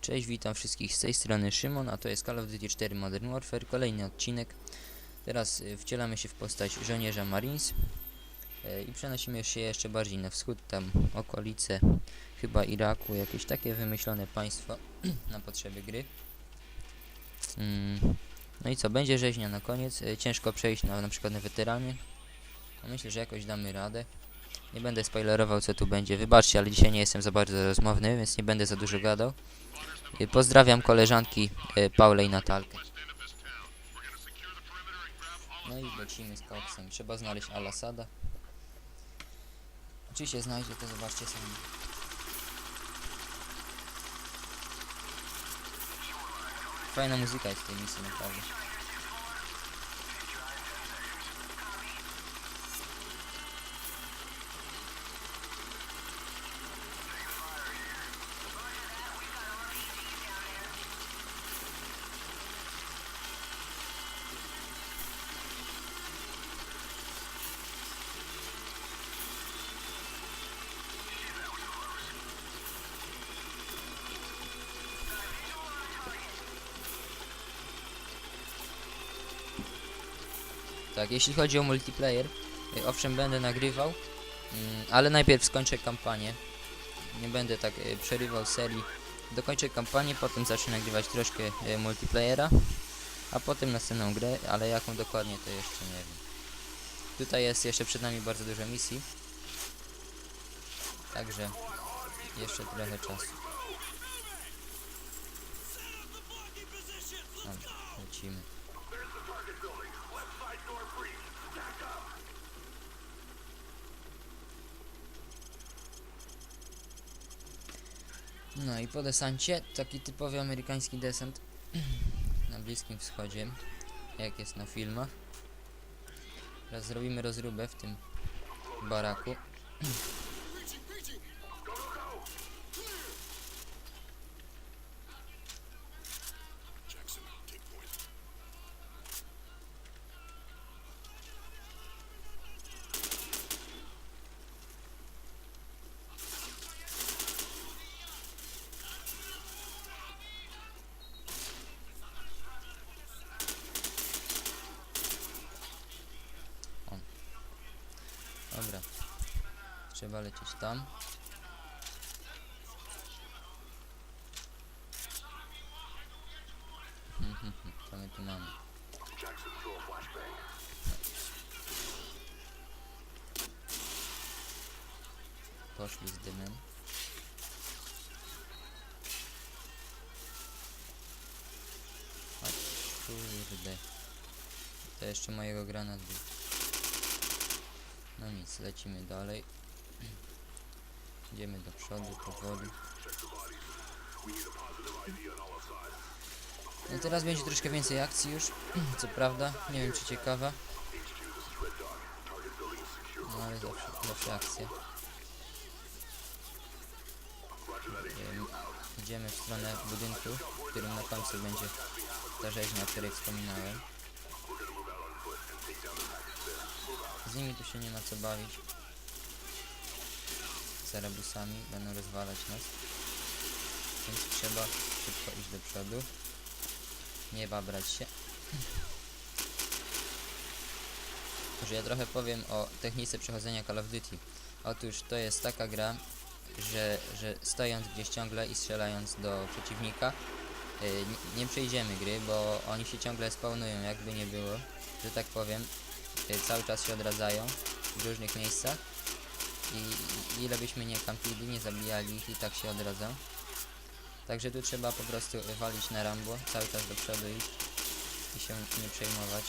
Cześć, witam wszystkich z tej strony Szymon, a to jest Call of Duty 4 Modern Warfare, kolejny odcinek. Teraz y, wcielamy się w postać żołnierza Marines y, i przenosimy się jeszcze bardziej na wschód, tam okolice chyba Iraku, jakieś takie wymyślone państwo na potrzeby gry. Mm, No i co, będzie rzeźnia na koniec, y, ciężko przejść na, na przykład na weterany. No Myślę, że jakoś damy radę. Nie będę spoilerował co tu będzie, wybaczcie, ale dzisiaj nie jestem za bardzo rozmowny, więc nie będę za dużo gadał. Y, Pozdrawiam koleżanki y, Paulę i Natalkę. No i lecimy z koksem. Trzeba znaleźć Al-Asada. Czy się znajdzie, to zobaczcie sami. Fajna muzyka jest w tej misji, naprawdę. Tak, jeśli chodzi o multiplayer, y, owszem będę nagrywał, mm, ale najpierw skończę kampanię. Nie będę tak y, przerywał serii. Dokończę kampanię, potem zacznę nagrywać troszkę y, multiplayera, a potem następną grę, ale jaką dokładnie to jeszcze nie wiem. Tutaj jest jeszcze przed nami bardzo dużo misji. Także jeszcze trochę czasu. Dobra, lecimy. No i po desancie, taki typowy amerykański desant na Bliskim Wschodzie, jak jest na filmach. Teraz zrobimy rozróbę w tym baraku. Dobra. Trzeba lecieć tam. Co my tu mamy? Poszli z dymem. Chodź, kurde. To jeszcze mojego granat był. No nic, lecimy dalej. Idziemy do przodu powoli. No teraz będzie troszkę więcej akcji już, co prawda, nie wiem czy ciekawa. No ale zawsze, zawsze akcja. Idziemy w stronę budynku, w którym na końcu będzie ta rzeźnia, o której wspominałem. Z nimi tu się nie ma co bawić. Z arabusami będą rozwalać nas. Więc trzeba szybko iść do przodu. Nie babrać się. Może ja trochę powiem o technice przechodzenia Call of Duty. Otóż to jest taka gra, że, że stojąc gdzieś ciągle i strzelając do przeciwnika, yy, nie- przejdziemy gry, bo oni się ciągle spawnują, jakby nie było, że tak powiem y, cały czas się odradzają w różnych miejscach ile byśmy nie kampili, nie zabijali ich i tak się odradzą. Także tu trzeba po prostu walić na Rambo, cały czas do przodu i się nie przejmować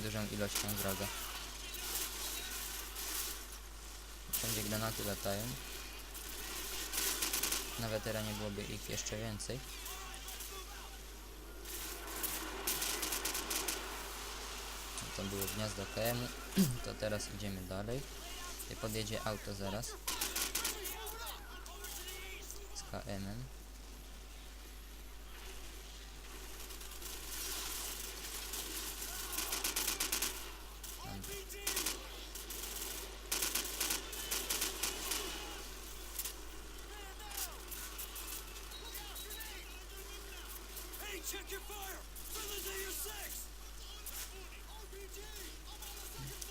dużą ilością wroga. Wszędzie granaty latają. Na weteranie byłoby ich jeszcze więcej. to było gniazdo KM, to teraz idziemy dalej. I podjedzie auto zaraz. Z KM-em. Check your fire! Friendly's at your six! RPG! I'm on the second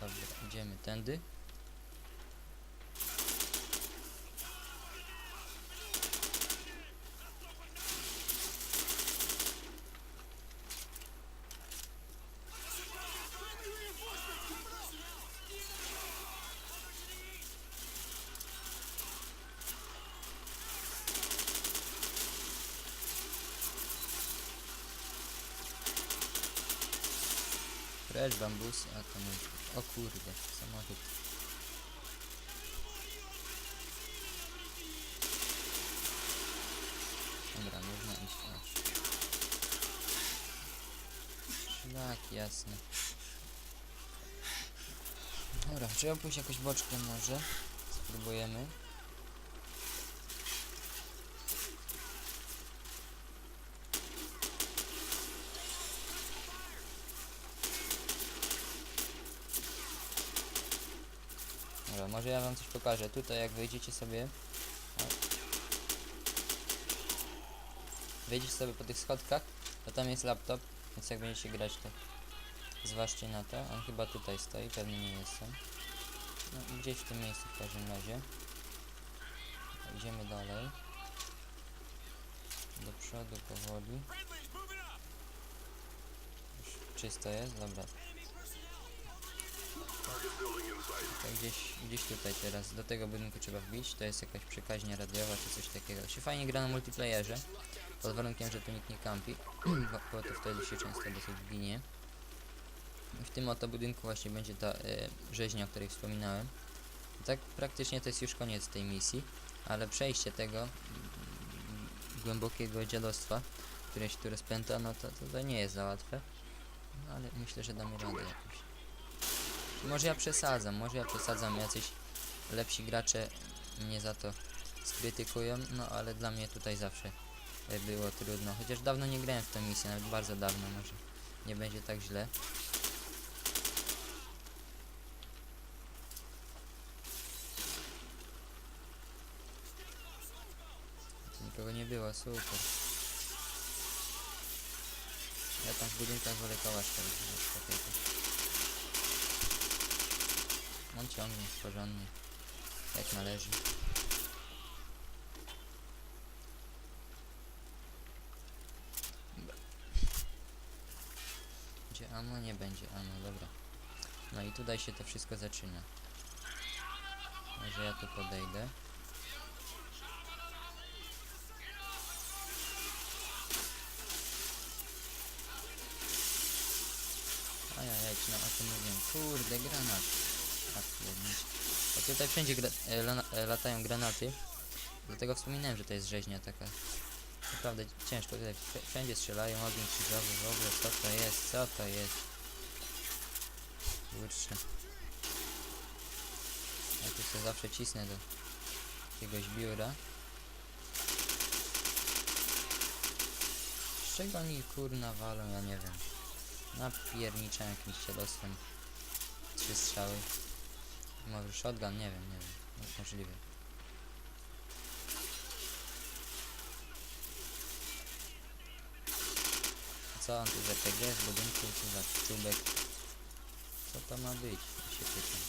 Dobra, idziemy tędy. Precz bambus, a to mój... O kurde, samochód. Dobra, można iść aż. Jasne. Dobra, trzeba pójść jakoś boczkiem może. Spróbujemy. Może ja wam coś pokażę. Tutaj jak wejdziecie sobie... Wejdziecie sobie po tych schodkach, to tam jest laptop, więc jak będziecie grać to zważcie na to. On chyba tutaj stoi, pewnie nie jest on. No, gdzieś w tym miejscu w każdym razie. Idziemy dalej. Do przodu powoli. Już czysto jest, dobra. To gdzieś, gdzieś tutaj teraz, do tego budynku trzeba wbić, to jest jakaś przekaźnia radiowa czy coś takiego. Się fajnie gra na multiplayerze, pod warunkiem, że tu nikt nie kampi, bo, to wtedy się często dosyć ginie. W tym oto budynku właśnie będzie ta e, rzeźnia, o której wspominałem. Tak praktycznie to jest już koniec tej misji, ale przejście tego mm, głębokiego dziadostwa, które się tu rozpęta, no to, to, to nie jest za łatwe. No ale myślę, że damy radę jakoś. Może ja przesadzam, może ja przesadzam, jacyś lepsi gracze mnie za to skrytykują, no ale dla mnie tutaj zawsze e, było trudno. Chociaż dawno nie grałem w tę misję, nawet bardzo dawno, może nie będzie tak źle. Nikogo nie było, super. Ja tam w budynkach wolę używać takiego. On ciągnie porządnie, jak należy. Gdzie ammo? Nie będzie ammo, dobra. No i tutaj się to wszystko zaczyna. Może ja tu podejdę. Ajajaj, no o tym mówiłem. Kurde, granat. Tak, jednić. A tutaj wszędzie gra e, e, latają granaty. Dlatego wspominałem, że to jest rzeźnia taka. Naprawdę ciężko. Tutaj wsz- wszędzie strzelają, ogień krzyżowy w ogóle. Co to jest? Co to jest? Kurczę. Ja tu sobie zawsze cisnę do jakiegoś biura. Z czego oni kurna walą? Ja nie wiem. Napierniczam jakimś cielosem. Trzy strzały. Może shotgun? Nie wiem, nie wiem. Możliwe. Co on tu z RPG z budynku? Co za czubek? Co to ma być? Się pytam.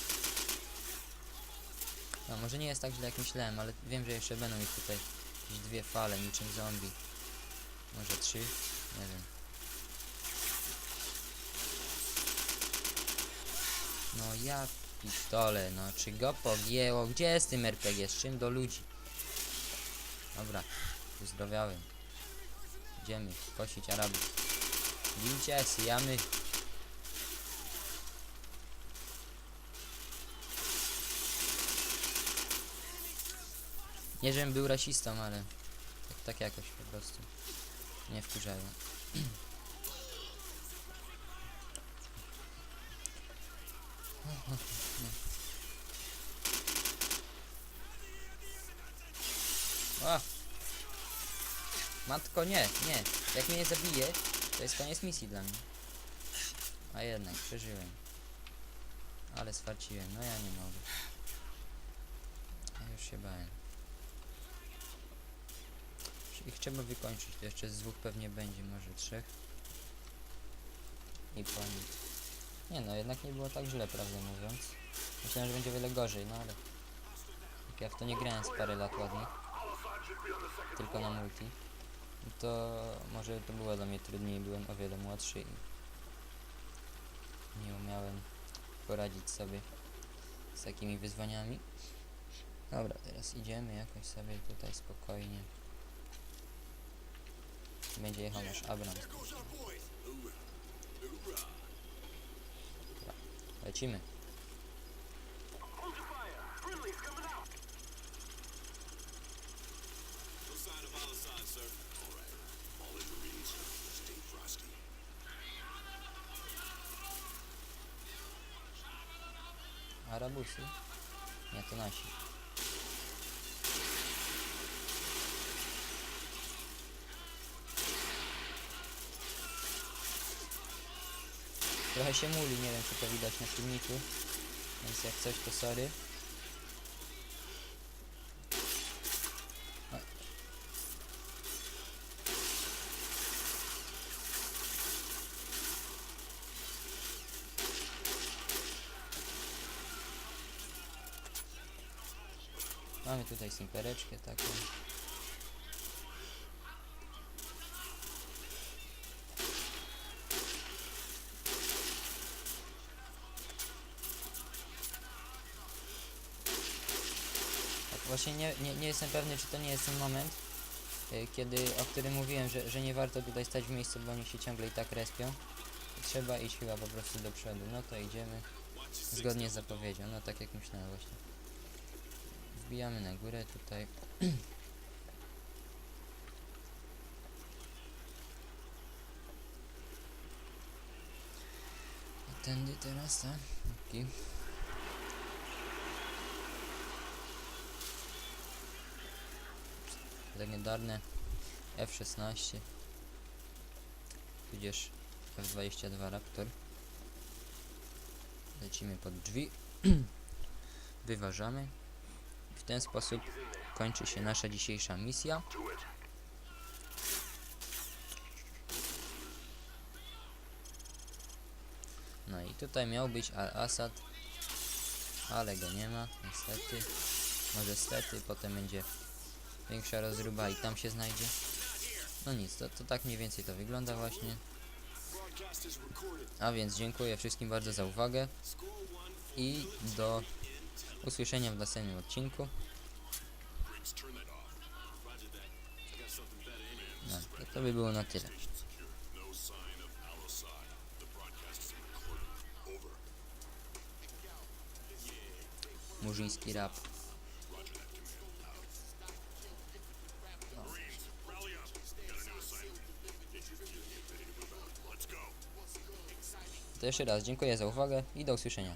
No może nie jest tak źle jak myślałem, ale wiem, że jeszcze będą ich tutaj jakieś dwie fale, niczym zombie. Może trzy? Nie wiem. No ja pistole, no czy go pogięło? Gdzie jest tym RPG? Z czym do ludzi? Dobra, uzdrowiałem. Idziemy, kosić Arabów. Bijcie, sijamy. Nie żebym był rasistą, ale tak, tak jakoś po prostu nie wkurzają. O! Matko, nie, nie. Jak mnie nie zabije, to jest koniec misji dla mnie. A jednak, przeżyłem. Ale swarciłem, no ja nie mogę. Ja już się bałem. Ich trzeba wykończyć. To jeszcze z dwóch pewnie będzie, może trzech. I po nic. Nie no, jednak nie było tak źle, prawdę mówiąc. Myślałem, że będzie wiele gorzej, no ale... Jak ja w to nie grałem z parę lat ładnych. Tylko na multi. To może to było dla mnie trudniej, byłem o wiele młodszy i... Nie umiałem poradzić sobie z takimi wyzwaniami. Dobra, teraz idziemy jakoś sobie tutaj spokojnie. Będzie jechał nasz Abrams. Kaçayım mı? Арабусы. Нет, иначе. Trochę się muli, nie wiem czy to widać na filmiku. Więc jak coś to sorry. Mamy tutaj simpereczkę taką. Właśnie nie, nie, nie jestem pewny, czy to nie jest ten moment, y, kiedy, o którym mówiłem, że, że nie warto tutaj stać w miejscu, bo oni się ciągle i tak respią. Trzeba iść chyba po prostu do przodu. No to idziemy. Zgodnie z zapowiedzią, no tak jak myślałem właśnie. Wbijamy na górę tutaj. Tędy teraz, tak? Okay. Legendarne F-16 tudzież F-22 Raptor. Lecimy pod drzwi. Wyważamy. W ten sposób kończy się nasza dzisiejsza misja. No i tutaj miał być Al-Assad ale go nie ma niestety. Może stety potem będzie większa rozruba i tam się znajdzie no nic, to, to tak mniej więcej to wygląda właśnie a więc dziękuję wszystkim bardzo za uwagę i do usłyszenia w następnym odcinku. No, to, by było na tyle. Secure. No jeszcze raz dziękuję za uwagę i do usłyszenia.